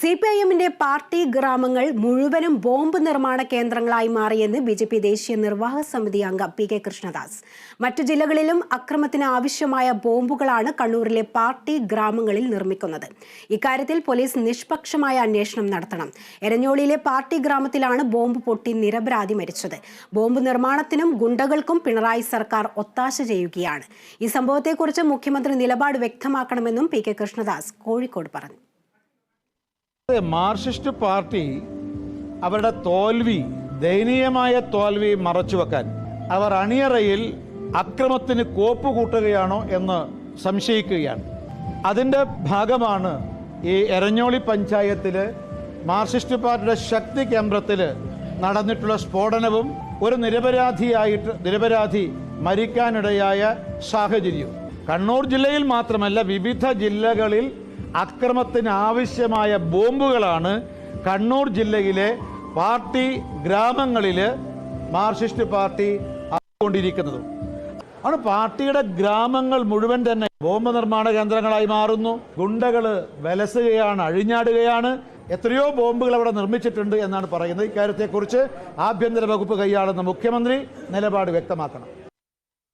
C P I എമ്മിന്റെ party ഗ്രാമങ്ങൾ മുഴുവനും ബോംബ് നിർമ്മാണ കേന്ദ്രങ്ങളായി മാറിയെന്ന് ബി ജെ പി ദേശീയ നിർവാഹക സമിതി അംഗം പി കെ കൃഷ്ണദാസ്. മറ്റു ജില്ലകളിലും അക്രമത്തിന് ആവശ്യമായ ബോംബുകളാണ് കണ്ണൂരിലെ പാർട്ടി ഗ്രാമങ്ങളിൽ നിർമ്മിക്കുന്നത്. ഇക്കാര്യത്തിൽ പോലീസ് നിഷ്പക്ഷമായ അന്വേഷണം നടത്തണം. എരഞ്ഞോളിയിലെ പാർട്ടി ഗ്രാമത്തിലാണ് ബോംബ് പൊട്ടി നിരപരാധി മരിച്ചത്. ബോംബ് നിർമ്മാണത്തിനും ഗുണ്ടകൾക്കും പിണറായി സർക്കാർ ഒത്താശ ചെയ്യുകയാണ്. ഈ സംഭവത്തെക്കുറിച്ച് മുഖ്യമന്ത്രി നിലപാട് വ്യക്തമാക്കണമെന്നും പി കെ കൃഷ്ണദാസ് കോഴിക്കോട് പറഞ്ഞു. മാർക്സിസ്റ്റ് പാർട്ടി അവരുടെ തോൽവി ദയനീയമായ തോൽവി മറച്ചുവെക്കാൻ അവർ അണിയറയിൽ അക്രമത്തിന് കോപ്പ് കൂട്ടുകയാണോ എന്ന് സംശയിക്കുകയാണ്. അതിന്റെ ഭാഗമാണ് ഈ എരഞ്ഞോളി പഞ്ചായത്തിൽ മാർക്സിസ്റ്റ് പാർട്ടിയുടെ ശക്തി കേന്ദ്രത്തിൽ നടന്നിട്ടുള്ള സ്ഫോടനവും ഒരു നിരപരാധിയായിട്ട് നിരപരാധി മരിക്കാനിടയായ സാഹചര്യവും. കണ്ണൂർ ജില്ലയിൽ മാത്രമല്ല വിവിധ ജില്ലകളിൽ അക്രമത്തിന് ആവശ്യമായ ബോംബുകളാണ് കണ്ണൂർ ജില്ലയിലെ പാർട്ടി ഗ്രാമങ്ങളിൽ മാർക്സിസ്റ്റ് പാർട്ടി കൊണ്ടിരിക്കുന്നത് ആണ് പാർട്ടിയുടെ ഗ്രാമങ്ങൾ മുഴുവൻ തന്നെ ബോംബ് നിർമ്മാണ കേന്ദ്രങ്ങളായി മാറുന്നു. ഗുണ്ടകൾ വലസുകയാണ് അഴിഞ്ഞാടുകയാണ്. എത്രയോ ബോംബുകൾ അവിടെ നിർമ്മിച്ചിട്ടുണ്ട് എന്നാണ് പറയുന്നത്. ഇക്കാര്യത്തെക്കുറിച്ച് ആഭ്യന്തര വകുപ്പ് കൈയാളുന്ന മുഖ്യമന്ത്രി നിലപാട് വ്യക്തമാക്കണം.